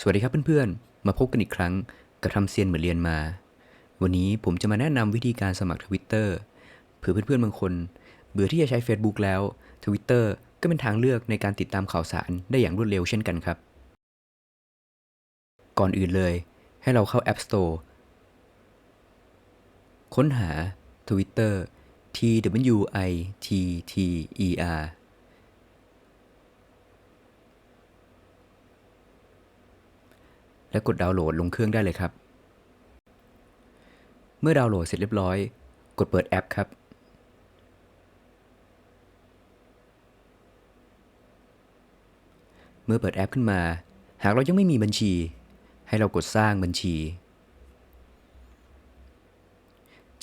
สวัสดีครับเพื่อนๆ มาพบกันอีกครั้งกับทำเซียนเหมือนเรียนมา วันนี้ผมจะมาแนะนำวิธีการสมัครทวิตเตอร์เผื่อเพื่อนๆบางคน เบื่อที่จะใช้ Facebook แล้ว Twitter ก็เป็นทางเลือกในการติดตามข่าวสารได้อย่างรวดเร็วเช่นกันครับ ก่อนอื่นเลย ให้เราเข้า App Store ค้นหา Twitter T W I T T E R และกดดาวน์โหลดลงเครื่องได้เลยครับ เมื่อดาวน์โหลดเสร็จเรียบร้อย กดเปิดแอปครับ เมื่อเปิดแอปขึ้นมา หากเรายังไม่มีบัญชี ให้เรากดสร้างบัญชี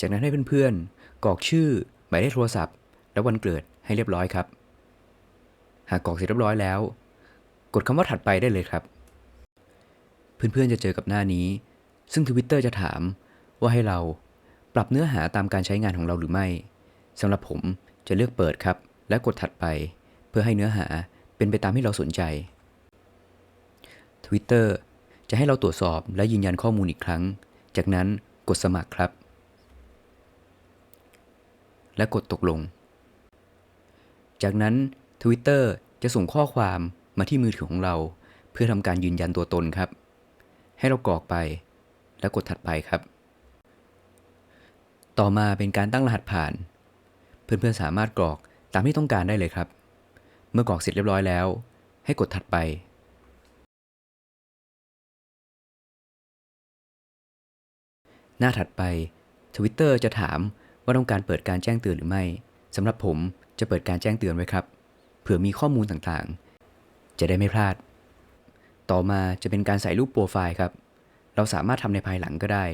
จากนั้นให้เพื่อนๆกรอกชื่อหมายเลขโทรศัพท์ และวันเกิดให้เรียบร้อยครับ หากกรอกเสร็จเรียบร้อยแล้ว กดคำว่าถัดไปได้เลยครับ เพื่อนๆจะเจอกับหน้านี้ ซึ่ง Twitter จะถามว่าให้เราปรับเนื้อหาตามการใช้งานของเราหรือไม่สำหรับผมจะเลือกเปิดครับ และกดถัดไป เพื่อให้เนื้อหาเป็นไปตามที่เราสนใจ Twitter จะให้เราตรวจสอบและยืนยันข้อมูลอีกครั้ง จากนั้นกดสมัครครับ และกดตกลง จากนั้น Twitter จะส่งข้อความมาที่มือถือของเรา เพื่อทำการยืนยันตัวตนครับ ให้เรากรอกไป แล้วกดถัดไปครับ ต่อมาเป็นการตั้งรหัสผ่าน เพื่อนๆสามารถกรอกตามที่ต้องการได้เลยครับ เมื่อกรอกเสร็จเรียบร้อยแล้ว ให้กดถัดไป หน้าถัดไป Twitter จะถามว่าต้องการเปิดการแจ้งเตือนหรือไม่สำหรับผมจะเปิดการแจ้งเตือนไว้ครับ เผื่อมีข้อมูลต่างๆ จะได้ไม่พลาด ต่อมาจะเป็นการใส่รูปโปรไฟล์ครับ เราสามารถทำในภายหลังก็ได้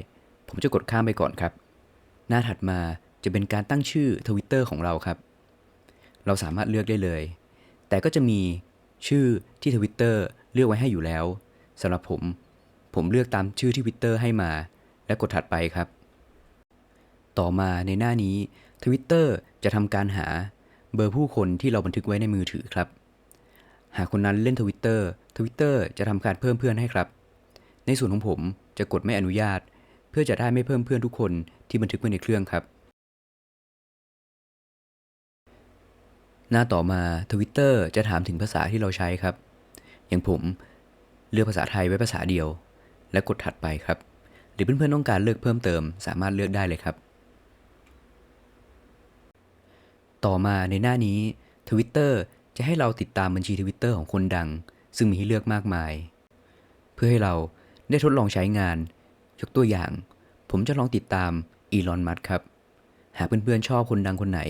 ผมจะกดข้ามไปก่อนครับ หน้าถัดมาจะเป็นการตั้งชื่อ Twitter ของเราครับ เราสามารถเลือกได้เลย แต่ก็จะมีชื่อที่ Twitter เลือกไว้ให้อยู่แล้วสำหรับผม ผมเลือกตามชื่อที่ Twitter ให้มา และกดถัดไปครับ ต่อมาในหน้านี้ Twitter จะทำการหาเบอร์ผู้คนที่เราบันทึกไว้ในมือถือครับ หากคนนั้นเล่น Twitter Twitter จะทำการเพิ่มเพื่อนให้ครับ ในส่วนของผมจะกดไม่อนุญาต เพื่อจะได้ไม่เพิ่มเพื่อนทุกคนที่บันทึกไว้ในเครื่องครับ หน้าต่อมา Twitter จะถามถึงภาษาที่เราใช้ครับ อย่างผมเลือกภาษาไทยไว้ภาษาเดียว และกดถัดไปครับ หรือเพื่อนๆต้องการเลือกเพิ่มเติม สามารถเลือกได้เลยครับ ต่อมาในหน้านี้ Twitter จะให้เราติดตามบัญชี Twitter ของคนดัง ซึ่งมีให้เลือกมากมาย เพื่อให้เราได้ทดลองใช้งาน ยกตัวอย่าง ผมจะลองติดตามอีลอนมัสครับ หากเพื่อนๆชอบคนดังคนไหน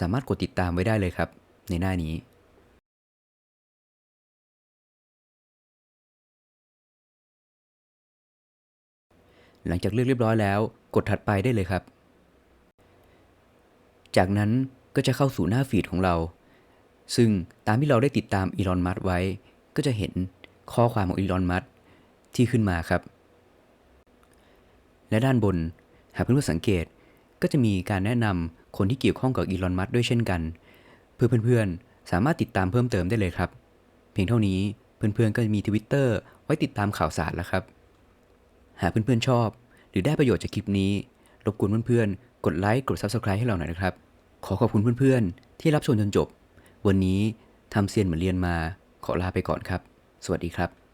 สามารถกดติดตามไว้ได้เลยครับ ในหน้านี้ หลังจากเลือกเรียบร้อยแล้ว กดถัดไปได้เลยครับ จากนั้นก็จะเข้าสู่หน้าฟีดของเรา ซึ่งตามที่เราได้ติดตามอีลอนมัสไว้ ก็จะเห็นข้อความของอีลอนมัสที่ขึ้นมาครับ และด้านบน หากเพื่อนๆสังเกตก็จะมีการแนะนำคนที่เกี่ยวข้องกับอีลอนมัสด้วยเช่นกัน เพื่อเพื่อนๆ สามารถติดตามเพิ่มเติมได้เลยครับ เพียงเท่านี้เพื่อนๆ ก็จะมี Twitter ไว้ติดตามข่าวสารแล้วครับ หากเพื่อนๆชอบ หรือได้ประโยชน์จากคลิปนี้ รบกวนเพื่อนๆ กดไลค์ กด Subscribe ให้เราหน่อยนะครับ ขอขอบคุณเพื่อนๆ ที่รับชมจนจบ วันนี้ทำเซียนเหมือนเรียนมาขอลาไปก่อนครับ สวัสดีครับ